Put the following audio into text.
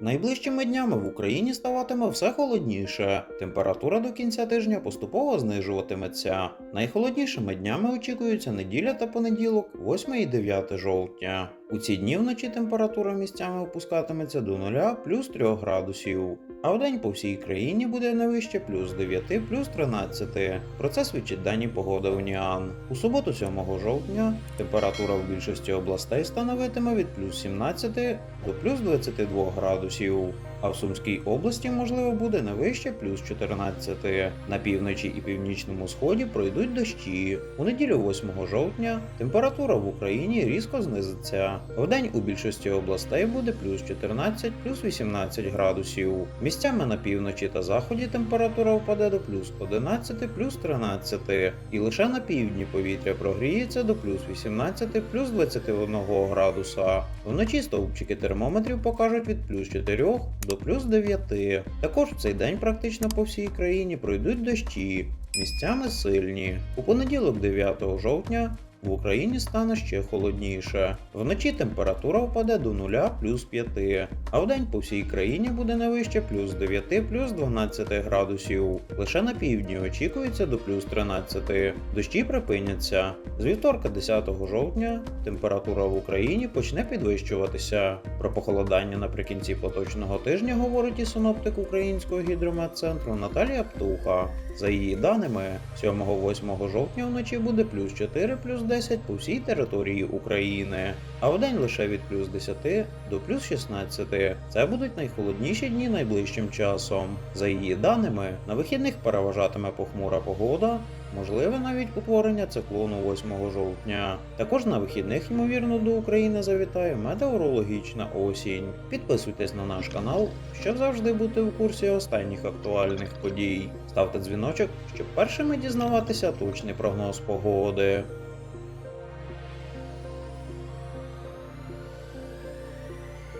Найближчими днями в Україні ставатиме все холодніше. Температура до кінця тижня поступово знижуватиметься. Найхолоднішими днями очікуються неділя та понеділок, 8 і 9 жовтня. У ці дні вночі температура місцями опускатиметься до 0 плюс 3 градусів, а вдень по всій країні буде не вище плюс 9 плюс 13. Про це свідчить дані погоди Уніан. У суботу 7 жовтня температура в більшості областей становитиме від плюс 17 до плюс 22 градусів. А в Сумській області можливо буде не вище плюс 14. На півночі і північному сході пройдуть дощі. У неділю 8 жовтня температура в Україні різко знизиться. Вдень у більшості областей буде плюс 14, плюс 18 градусів. Місцями на півночі та заході температура впаде до плюс 11, плюс 13. І лише на півдні повітря прогріється до плюс 18, плюс 21 градуса. Вночі стовпчики термометрів покажуть від плюс 4 до плюс 9. Також в цей день практично по всій країні пройдуть дощі, місцями сильні. У понеділок 9 жовтня в Україні стане ще холодніше. Вночі температура впаде до 0 плюс 5, а вдень по всій країні буде не вище плюс 9 плюс 12 градусів. Лише на півдні очікується до плюс 13. Дощі припиняться. З вівторка 10 жовтня температура в Україні почне підвищуватися. Про похолодання наприкінці поточного тижня говорить і синоптик Українського гідрометцентру Наталія Птуха. За її даними, 7-8 жовтня вночі буде плюс 4 плюс 10 по всій території України, а вдень лише від плюс 10 до плюс 16. Це будуть найхолодніші дні найближчим часом. За її даними, на вихідних переважатиме похмура погода, можливе навіть утворення циклону 8 жовтня. Також на вихідних, ймовірно, до України завітає метеорологічна осінь. Підписуйтесь на наш канал, щоб завжди бути в курсі останніх актуальних подій. Ставте дзвіночок, щоб першими дізнаватися точний прогноз погоди.